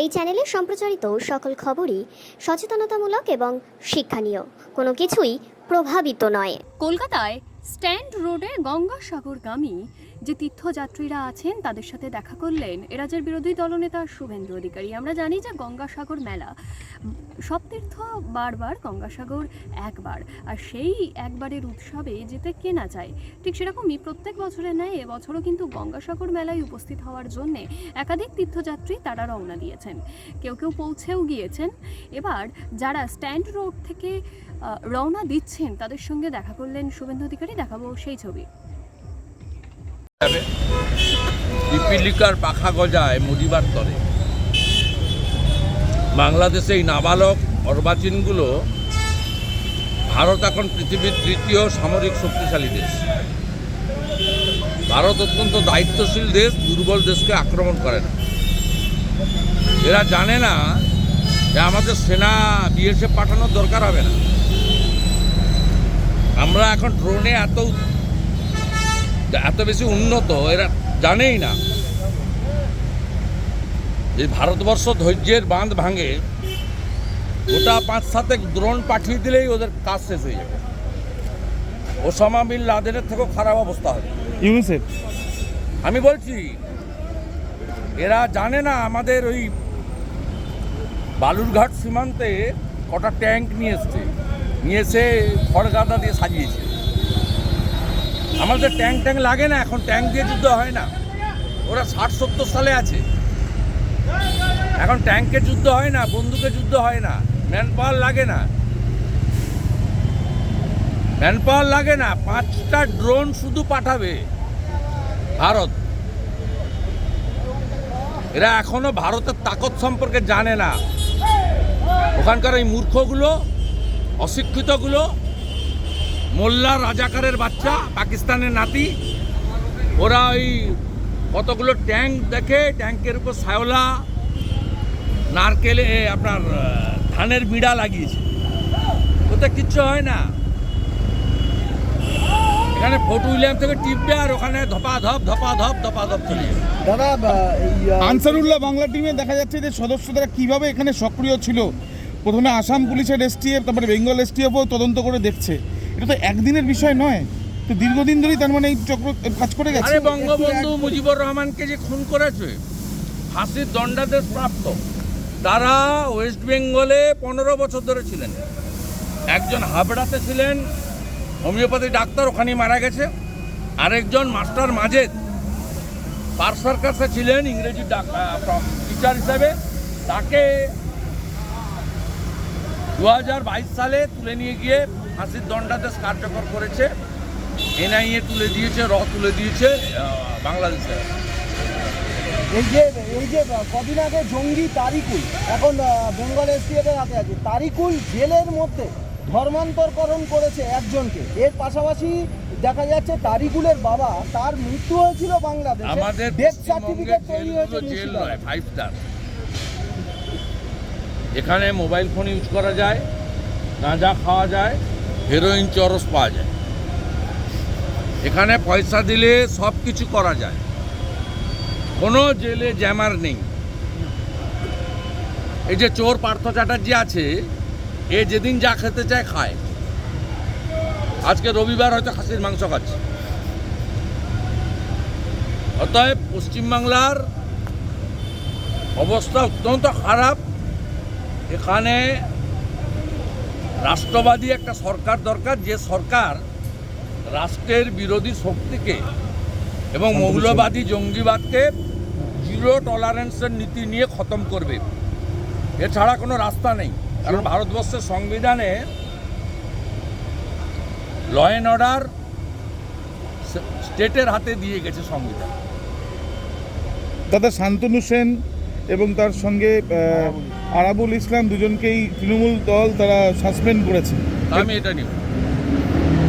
এই চ্যানেলে সম্প্রচারিত সকল খবরই সচেতনতামূলক এবং শিক্ষণীয়। কোনো কিছুই প্রভাবিত নয়। কলকাতায় স্ট্যান্ড রোডে গঙ্গাসাগরগামী যে তীর্থযাত্রীরা আছেন, তাদের সাথে দেখা করলেন এরাজ্যের বিরোধী দলনেতা শুভেন্দু অধিকারী। আমরা জানি যে গঙ্গাসাগর মেলা, সব তীর্থ বারবার গঙ্গাসাগর একবার, আর সেই একবারের উৎসবে যেতে কেনা যায়। ঠিক সেরকমই প্রত্যেক বছরের ন্যায় এবছরও কিন্তু গঙ্গাসাগর মেলায় উপস্থিত হওয়ার জন্যে একাধিক তীর্থযাত্রী তারা রওনা দিয়েছেন। কেউ কেউ পৌঁছেও গিয়েছেন। এবার যারা স্ট্যান্ড রোড থেকে রওনা দিচ্ছেন, তাদের সঙ্গে দেখা করলেন শুভেন্দু অধিকারী, দেখাবো সেই ছবি। যাবে। পিপিলিকার পাখা গজায় মরিবার তরে। বাংলাদেশে এই নাবালক অর্বাচীনগুলো ভারত এখন পৃথিবীর তৃতীয় সামরিক শক্তিশালী দেশ। ভারত অত্যন্ত দায়িত্বশীল দেশ, দুর্বল দেশকে আক্রমণ করে না। এরা জানে না যে আমাদের সেনা বিএসএফ পাঠানোর দরকার হবে না। আমরা এখন ড্রোনে এত এত বেশি উন্নত এরা জানেই না। এই ভারতবর্ষ ধৈর্যের বাঁধ ভাঙে গোটা পাঁচ সাতে দ্রোণ পাঠিয়ে দিলেই ওদের কাজ শেষ হয়ে যাবে। ওসামা বিন লাদেনের থেকেও খারাপ অবস্থা হবে ইউনিসেফ? আমি বলছি এরা জানে না আমাদের ওই বালুরঘাট সীমান্তে কটা ট্যাঙ্ক নিয়ে এসছে। নিয়ে এসে খড়গাদা দিয়ে সাজিয়েছে। আমাদের ট্যাঙ্ক ট্যাঙ্ক লাগে না, এখন ট্যাঙ্ক দিয়ে যুদ্ধ হয় না। ওরা ষাট সত্তর সালে আছে। এখন ট্যাঙ্কে যুদ্ধ হয় না, বন্দুকে যুদ্ধ হয় না ম্যান পাওয়ার লাগে না। ম্যান পাওয়ার লাগে না, পাঁচটা ড্রোন শুধু পাঠাবে ভারত। এরা এখনও ভারতের তাকত সম্পর্কে জানে না। ওখানকার এই মূর্খগুলো, অশিক্ষিতগুলো মোল্লা রাজাকারের বাচ্চা পাকিস্তানের নাতি। ওরা ওই কতগুলো ট্যাঙ্ক দেখে ট্যাঙ্কের উপর শ্যাওলা নারকেলে আপনার ধানের বিড়া লাগিয়েছে। ওতে কিচ্ছু হয় না। এখানে ফোর্ট উইলিয়াম থেকে টিপবে আর ওখানে ধপা ধপ ধপা ধপ ধপা ধপ চলে দাদা আনসারুল্লাহ বাংলা টিমে দেখা যাচ্ছে যে সদস্যরা কীভাবে এখানে সক্রিয় ছিল। প্রথমে আসাম পুলিশের এসটিএফ তারপরে বেঙ্গল এসটিএফও তদন্ত করে দেখছে। এটা তো একদিনের বিষয় নয়। তো দীর্ঘদিন ধরেই তার মানে এই চক্র কাজ করে গেছে। আরে বঙ্গবন্ধু মুজিবুর রহমানকে যে খুন করেছে, ফাঁসির দণ্ডাদেশ প্রাপ্ত। তারা ওয়েস্ট বেঙ্গলে পনেরো বছর ধরে ছিলেন। একজন হাবড়াতে ছিলেন, হোমিওপ্যাথি ডাক্তার ওখানেই মারা গেছে। আরেকজন মাস্টার মাজেদ পার সার্কাসে ছিলেন, ইংরেজি টিচার হিসাবে। তাকে দু হাজার বাইশ সালে তুলে নিয়ে গিয়ে ফাঁসির দণ্ডাদেশ কার্যকর করেছে। এনআইএ তুলে দিয়েছে র তুলে দিয়েছে বাংলাদেশে এই যে এই যে কদিন আগে জঙ্গি তারিকুল এখন বেঙ্গল এসটিএফের হাতে আছে। তারিকুল জেলের মধ্যে ধর্মান্তরকরণ করেছে একজনকে। এর পাশাপাশি দেখা যাচ্ছে তারিকুলের বাবা তার মৃত্যু হয়েছিল বাংলাদেশে। আমাদের ডেথ সার্টিফিকেট তৈরি হয়েছে জেল নয় ফাইভ স্টার এখানে মোবাইল ফোন ইউজ করা যায় গাঁজা খাওয়া যায় হেরোইন চরস পাওয়া যায়। এখানে পয়সা দিলে সব কিছু করা যায়। কোনো জেলে জ্যামার নেই। এই যে চোর পার্থ চ্যাটার্জি আছে, এ যেদিন যা খেতে চায় খায়। আজকে রবিবার হয়তো খাসির মাংস খাচ্ছে। অতএব পশ্চিমবাংলার অবস্থা অত্যন্ত খারাপ। এখানে রাষ্ট্রবাদী একটা সরকার দরকার যে সরকার রাষ্ট্রের বিরোধী শক্তিকে এবং মৌলবাদী জঙ্গিবাদকে জিরো টলারেন্সের নীতি নিয়ে খতম করবে। এছাড়া কোনো রাস্তা নেই। কারণ ভারতবর্ষের সংবিধানে ল অ্যান্ড অর্ডার স্টেটের হাতে দিয়ে গেছে সংবিধান। দাদা শান্তনু সেন এবং তার সঙ্গে আরাবুল ইসলাম। দুজনকেই তৃণমূল দল তারা সাসপেন্ড করেছে। আমি এটা নিব।